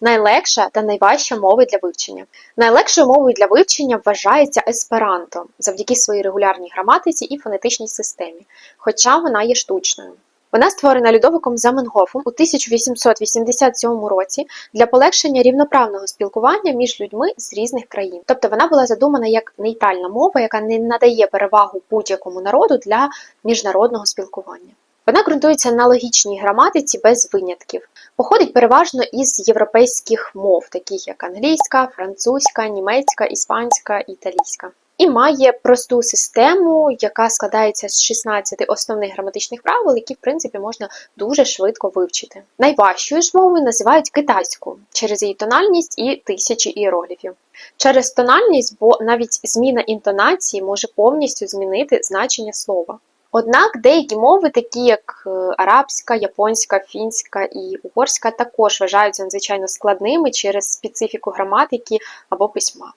Найлегша та найважча мови для вивчення. Найлегшою мовою для вивчення вважається есперанто завдяки своїй регулярній граматиці і фонетичній системі, хоча вона є штучною. Вона створена Людовиком Заменгофом у 1887 році для полегшення рівноправного спілкування між людьми з різних країн. Тобто вона була задумана як нейтральна мова, яка не надає перевагу будь-якому народу для міжнародного спілкування. Вона ґрунтується на логічній граматиці без винятків. Походить переважно із європейських мов, таких як англійська, французька, німецька, іспанська, італійська. І має просту систему, яка складається з 16 основних граматичних правил, які в принципі можна дуже швидко вивчити. Найважчою ж мовою називають китайську через її тональність і тисячі іерогліфів. Через тональність, бо навіть зміна інтонації може повністю змінити значення слова. Однак деякі мови, такі як е, арабська, японська, фінська і угорська, також вважаються надзвичайно складними через специфіку граматики або письма.